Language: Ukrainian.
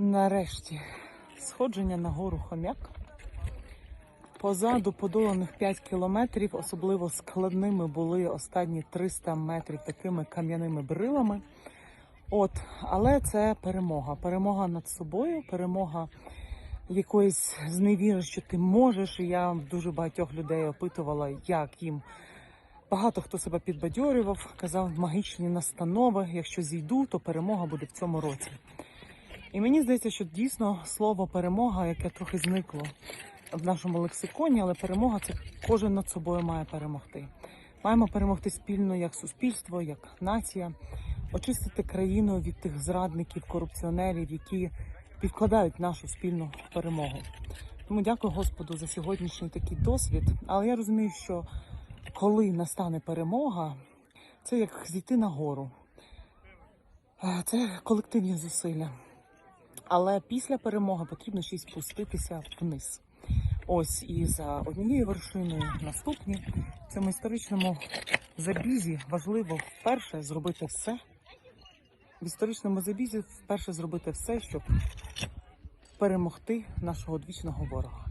Нарешті сходження на гору хомяк. Позаду подоланих 5 кілометрів, особливо складними були останні 300 метрів такими кам'яними брилами. От, але це перемога. Перемога над собою, перемога якоїсь зневіри, що ти можеш. Я дуже багатьох людей опитувала, як їм. Багато хто себе підбадьорював, казав магічні настанови. Якщо зійду, то перемога буде в цьому році. І мені здається, що дійсно слово перемога, яке трохи зникло в нашому лексиконі, але перемога це кожен над собою має перемогти. Маємо перемогти спільно як суспільство, як нація, очистити країну від тих зрадників, корупціонерів, які підкладають нашу спільну перемогу. Тому дякую Господу за сьогоднішній такий досвід. Але я розумію, що коли настане перемога, це як зійти на гору. Це колективні зусилля. Але після перемоги потрібно ще й спуститися вниз. Ось і за однією вершиною наступні. В цьому історичному забізі важливо вперше зробити все. В історичному забізі вперше зробити все, щоб перемогти нашого одвічного ворога.